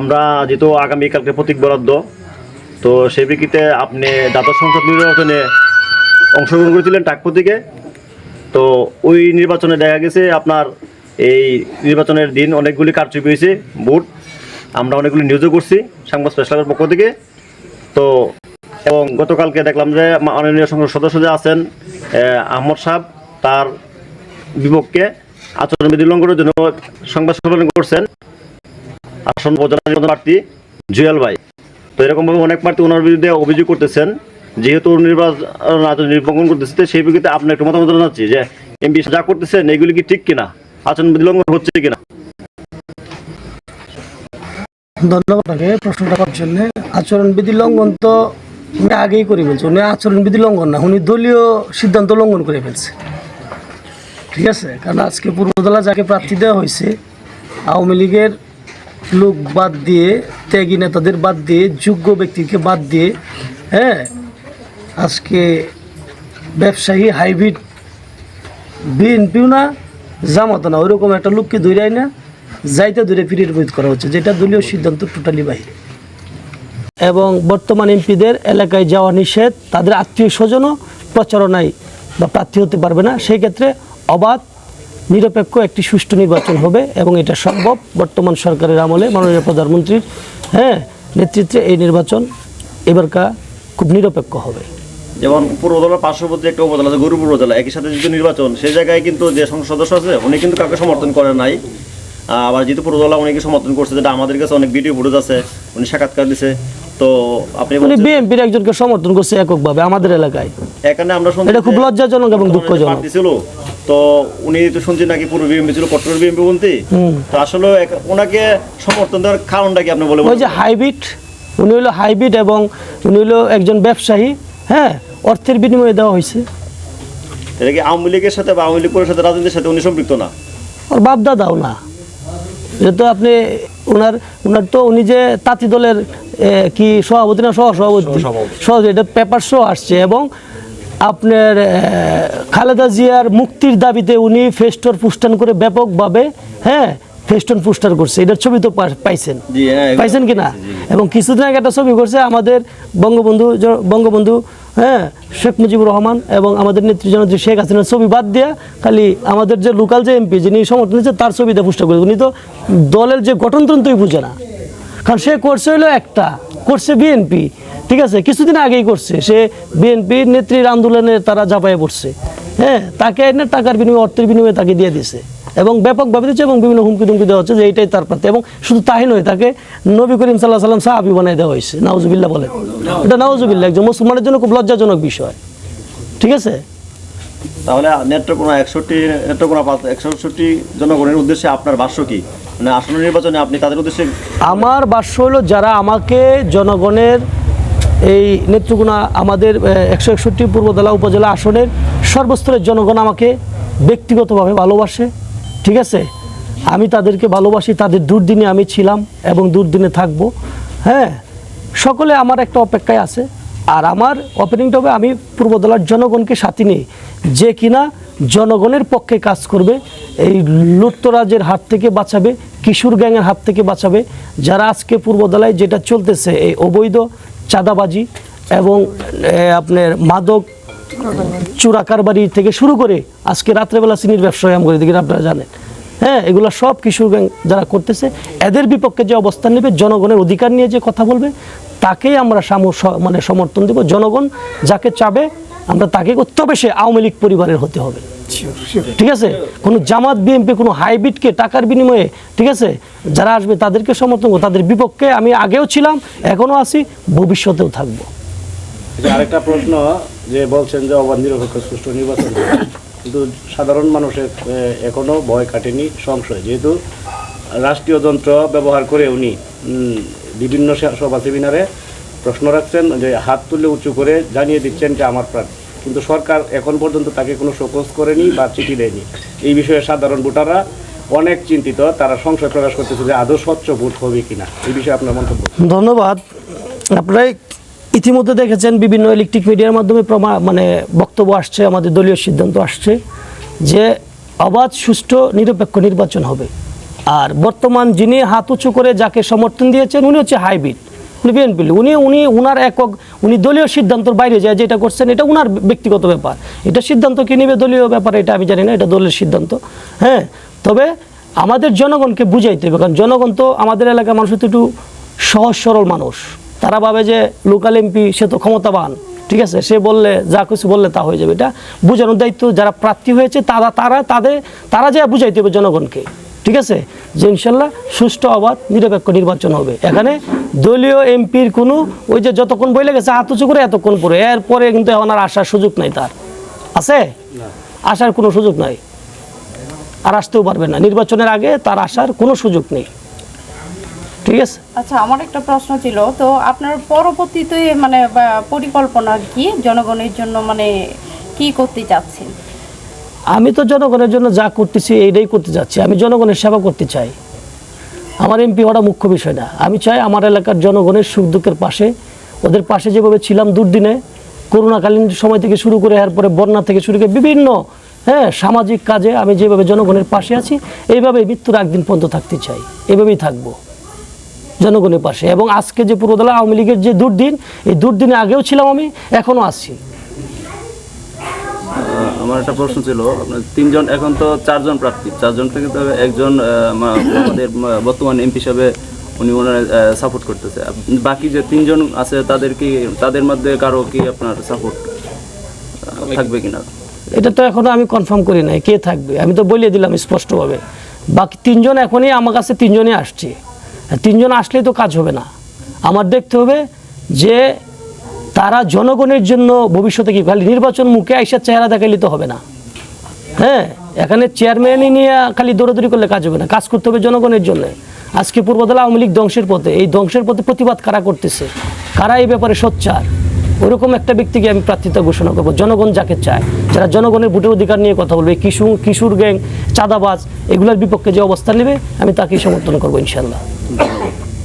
আমরা যেহেতু আগামীকালকে প্রতীক বরাদ্দ তো সেই প্রেক্ষিতে আপনি দ্বাদশ সংসদ নির্বাচনে অংশগ্রহণ করেছিলেন টাক প্রতীকে। তো ওই নির্বাচনে দেখা গেছে আপনার এই নির্বাচনের দিন অনেকগুলি কারচুপি হয়েছে ভোট। আমরা অনেকগুলি নিউজও করছি সংবাদ স্পেশালের পক্ষ থেকে। তো এবং গতকালকে দেখলাম যে মাননীয় সংসদ সদস্য যে আছেন আহ, আহমদ সাহেব তার বিপক্ষে আচরণবিধি লঙ্ঘনের জন্য সংবাদ সম্মেলন করছেন। আসন উপজেলা প্রার্থী জুয়েল ভাই। তো এরকমভাবে অনেক প্রার্থী ওনার বিরুদ্ধে অভিযোগ করতেছেন। যেহেতু নির্বাচন আচরণ নির্বাচন করতেছে, সেই প্রেক্ষিতে আপনার একটু মতামত জানাচ্ছি যে এমপি যা করতেছেন, এগুলি কি ঠিক কিনা? আচরণবিধি লঙ্ঘন হচ্ছে কিনা? ধন্যবাদ আপনাকে প্রশ্নটা করার জন্য। আচরণবিধি লঙ্ঘন তো উনি আগেই করে ফেলছে। উনি আচরণবিধি লঙ্ঘন না, উনি দলীয় সিদ্ধান্ত লঙ্ঘন করে ফেলছে। ঠিক আছে? কারণ আজকে পূর্বদলা যাকে প্রার্থী দেওয়া হয়েছে, আওয়ামী লীগের লোক বাদ দিয়ে, ত্যাগী নেতাদের বাদ দিয়ে, যোগ্য ব্যক্তিকে বাদ দিয়ে হ্যাঁ? আজকে ব্যবসায়ী, হাইব্রিড, বিএনপিও না জামাতো না, ওইরকম একটা লোককে ধরে না যাইতে ধরে ফিরিয়ে প্রয়োগ করা হচ্ছে, যেটা দলীয় সিদ্ধান্ত টোটালি বাহিরে। এবং বর্তমান এমপিদের এলাকায় যাওয়া নিষেধ, তাদের আত্মীয় স্বজনও প্রচারণায় বা প্রার্থী হতে পারবে না, সেই ক্ষেত্রে অবাধ নিরপেক্ষ একটি সুষ্ঠু নির্বাচন হবে এবং এটা সম্ভব। বর্তমান সরকারের আমলে মাননীয় প্রধানমন্ত্রীর হ্যাঁ নেতৃত্বে এই নির্বাচন এবারকা খুব নিরপেক্ষ হবে। যেমন পূর্বদলার পার্শ্ববর্তী একটা উপজেলা আছে গরুপুর উপজেলা একই সাথে যেহেতু নির্বাচন সেই জায়গায় কিন্তু যে সংসদ সদস্য আছে উনি কিন্তু কাউকে সমর্থন করে নাই। আবার যেহেতু পূর্বদলা উনিকে সমর্থন করছে যেটা আমাদের কাছে অনেক ভিডিও ফুটেজ আছে উনি সাক্ষাৎকার দিছে। তো আপনি উনি বিএনপির একজনকে সমর্থন করছে এককভাবে আমাদের এলাকায়। এখানে আমরা এটা খুব লজ্জাজনক এবং দুঃখজনক। ছিল তো উনি তো শুনছি নাকি পূর্ব বিএমপি ছিল কট্টর বিএমপি বলতে? তো আসলে ওনাকে সমর্থন দেওয়ার কারণটা কি আপনি বলে ওই যে হাইব্রিড উনি হলো হাইব্রিড এবং উনি হলো একজন ব্যবসায়ী হ্যাঁ অর্থের বিনিময়ে দেওয়া হয়েছে। এটা কি আওয়ামী লীগের সাথে বা আওয়ামী লীগ পরিষদের রাজনীতির সাথে উনি সম্পৃক্ত না? ওর বাপ দাদাও না। এটা তো আপনি ওনার ওনার তো উনি যে তাঁতি দলের কি সভাপতি না সহ সভাপতি সভাপতি এটা পেপার শো আসছে এবং আপনার খালেদা জিয়ার মুক্তির দাবিতে উনি ফেস্টর পুস্টান করে ব্যাপকভাবে হ্যাঁ ফেস্টন পুস্টার করছে। এটার ছবি তো পাইছেন। হ্যাঁ, পাইছেন কি না এবং কিছুদিন আগে একটা ছবি করছে আমাদের বঙ্গবন্ধু বঙ্গবন্ধু হ্যাঁ শেখ মুজিবুর রহমান এবং আমাদের নেত্রী জনত্রী শেখ হাসিনার ছবি বাদ দিয়া খালি আমাদের যে লোকাল যে এমপি যিনি সমর্থন দিচ্ছে তার ছবিতে পুষ্ট করে উনি তো দলের যে গঠনতন্ত্রই বুঝে না। কারণ সে করছে হলো একটা করছে বিএনপি ঠিক আছে কিছুদিন আগেই করছে। সে বিএনপির নেত্রীর আন্দোলনে তারা ঝাঁপায়ে পড়ছে। হ্যাঁ তাকে এনে টাকার বিনিময়ে অর্থের বিনিময়ে তাকে দিয়ে দিছে এবং ব্যাপকভাবে দিচ্ছে এবং বিভিন্ন হুমকি টুমকি দেওয়া হচ্ছে যে এইটাই তার প্রার্থী। এবং শুধু তাই নয় তাকে নবী করিম সাল্লাহ সাল্লাম সাহাবি বানাই দেওয়া হয়েছে। নাউজুবিল্লাহ বলে এটা নাউজুবিল্লাহ একজন মুসলমানের জন্য খুব লজ্জাজনক বিষয়। ঠিক আছে? তাহলে নেত্রকোনা একষট্টি নেত্রকোনা একষট্টি জনগণের উদ্দেশ্যে আপনার ভাষ্য কি? মানে আসন্ন নির্বাচনে আপনি তাদের উদ্দেশ্যে আমার বাস্য হলো যারা আমাকে জনগণের এই নেত্রকোনা আমাদের একশো একষট্টি পূর্বদলা উপজেলা আসনের সর্বস্তরের জনগণ আমাকে ব্যক্তিগতভাবে ভালোবাসে, ঠিক আছে? আমি তাদেরকে ভালোবাসি, তাদের দুর্দিনে আমি ছিলাম এবং দুর্দিনে থাকব হ্যাঁ? সকলে আমার একটা অপেক্ষায় আছে, আর আমার ওপেনিংটা হবে আমি পূর্বদলার জনগণকে সাথে নিয়ে। যে কিনা জনগণের পক্ষে কাজ করবে, এই লুট্তরাজের হাত থেকে বাঁচাবে, কিশোর গ্যাংয়ের হাত থেকে বাঁচাবে, যারা আজকে পূর্বদলায় যেটা চলতেছে, এই অবৈধ চাঁদাবাজি এবং আপনার মাদক, চোরা কারবারি থেকে শুরু করে আজকে রাত্রেবেলা চিনির ব্যবসায় করে দিকে আপনারা জানেন। হ্যাঁ এগুলো সব কিশোর যারা করতেছে, এদের বিপক্ষে যে অবস্থান নেবে, জনগণের অধিকার নিয়ে যে কথা বলবে, তাকেই আমরা মানে সমর্থন দেব। জনগণ যাকে চাবে আমরা তাকে করতে হবে সে আওয়ামী লীগ পরিবারের হতে হবে। ঠিক আছে? কোনো জামাত বিএনপি কোনো হাইব্রিডকে টাকার বিনিময়ে ঠিক আছে? যারা আসবে তাদেরকে সমর্থন করব। তাদের বিপক্ষে আমি আগেও ছিলাম এখনও আছি ভবিষ্যতেও থাকব। আরেকটা প্রশ্ন যে বলছেন যে অবাধ নিরপেক্ষ সুষ্ঠু নির্বাচন। কিন্তু সাধারণ মানুষের এ, এখনও ভয় কাটেনি সংশয়। যেহেতু রাষ্ট্রীয় যন্ত্র ব্যবহার করে উনি বিভিন্ন সভা সেমিনারে প্রশ্ন রাখছেন যে হাত তুলে উঁচু করে জানিয়ে দিচ্ছেন যে আমার প্রার্থী। কিন্তু সরকার এখন পর্যন্ত তাকে কোনো শোকজ করেনি বা চিঠি দেয়নি। এই বিষয়ে সাধারণ ভোটাররা অনেক চিন্তিত, তারা সংশয় প্রকাশ করতেছে যে আদৌ স্বচ্ছ ভোট হবে কিনা। এই বিষয়ে আপনার মন্তব্য? ধন্যবাদ। আপনারা ইতিমধ্যে দেখেছেন বিভিন্ন ইলেকট্রিক মিডিয়ার মাধ্যমে প্রমা মানে বক্তব্য আসছে, আমাদের দলীয় সিদ্ধান্ত আসছে যে অবাধ, সুষ্ঠু, নিরপেক্ষ নির্বাচন হবে। আর বর্তমান যিনি হাত উঁচু করে যাকে সমর্থন দিয়েছেন, উনি হচ্ছে হাইব্রিড। উনি বিএনপি উনি উনি উনার একক উনি দলীয় সিদ্ধান্তর বাইরে যায়, যেটা করছেন, এটা উনার ব্যক্তিগত ব্যাপার। এটা সিদ্ধান্ত কি নেবে দলীয় ব্যাপার, এটা আমি জানি না, এটা দলের সিদ্ধান্ত। হ্যাঁ? তবে আমাদের জনগণকে বুঝাইতে হবে, কারণ জনগণ তো আমাদের এলাকার মানুষ তো একটু সহজ সরল মানুষ। তারা ভাবে যে লোকাল এমপি, সে তো ক্ষমতাবান, ঠিক আছে? সে বললে, যা কিছু বললে তা হয়ে যাবে। এটা বোঝানোর দায়িত্ব যারা প্রার্থী হয়েছে, তারা তারা তাদের তারা যা বুঝাইতে হবে জনগণকে। ঠিক আছে? যে ইনশাল্লাহ সুষ্ঠু অবাধ নিরপেক্ষ নির্বাচন হবে। এখানে দলীয় এমপির কোনো ওই যে যতক্ষণ বইলে গেছে হাত উঁচু করে এতক্ষণ পরে এরপরে কিন্তু এখন আর আসার সুযোগ নাই তার। আছে? আসার কোনো সুযোগ নাই। আর আসতেও পারবে না। নির্বাচনের আগে তার আসার কোনো সুযোগ নেই। ঠিক আছে? আচ্ছা আমার একটা প্রশ্ন ছিল। তো আপনার পরবর্তীতে মানে পরিকল্পনা কি? জনগণের জন্য মানে কি করতে চাচ্ছেন? আমি তো জনগণের জন্য যা করতেছি, এইটাই করতে যাচ্ছি। আমি জনগণের সেবা করতে চাই। আমার এমপি হওয়াটা মুখ্য বিষয় না। আমি চাই আমার এলাকার জনগণের সুখ দুঃখের পাশে, ওদের পাশে যেভাবে ছিলাম দুর্দিনে, করোনাকালীন সময় থেকে শুরু করে এরপরে বন্যা থেকে শুরু করে বিভিন্ন হ্যাঁ সামাজিক কাজে আমি যেভাবে জনগণের পাশে আছি এইভাবে মৃত্যুর একদিন পর্যন্ত থাকতে চাই। এভাবেই থাকব জনগণের পাশে। এবং আজকে যে পূর্বদলা আওয়ামী লীগের যে দুর্দিন, এই দুর্দিনে আগেও ছিলাম আমি, এখনও আসছি আমার একটা প্রশ্ন ছিল, আপনার তিনজন এখন তো চারজন প্রার্থী চারজন থেকে তো একজন আমাদের বর্তমান এমপি হিসাবে উনি ওনারা সাপোর্ট করতেছে। বাকি যে তিনজন আছে তাদের কি, তাদের মধ্যে কারও কি আপনার সাপোর্ট থাকবে কিনা? এটা তো এখনও আমি কনফার্ম করি নাই, কে থাকবে? আমি তো বলিয়ে দিলাম স্পষ্টভাবে। বাকি তিনজন এখনই আমার কাছে তিনজনই আসছে। তিনজন আসলেই তো কাজ হবে না। আমার দেখতে হবে যে তারা জনগণের জন্য ভবিষ্যতে কি খালি নির্বাচন মুখে আইসার চেহারা দেখাইলে তো হবে না। হ্যাঁ এখানে চেয়ারম্যানই নিয়ে খালি দৌড়াদৌড়ি করলে কাজ হবে না, কাজ করতে হবে জনগণের জন্য। আজকে পূর্বদলা আওয়ামী লীগ ধ্বংসের পথে, এই ধ্বংসের পথে প্রতিবাদ কারা করতেছে? কারা এই ব্যাপারে সোচ্চার? ওরকম একটা ব্যক্তিকে আমি প্রার্থিতা ঘোষণা করব, জনগণ যাকে চায়, যারা জনগণের ভোটের অধিকার নিয়ে কথা বলবে, কিশোর কিশোর গ্যাং, চাঁদাবাজ, এগুলোর বিপক্ষে যে অবস্থান নেবে, আমি তাকেই সমর্থন করব ইনশাল্লাহ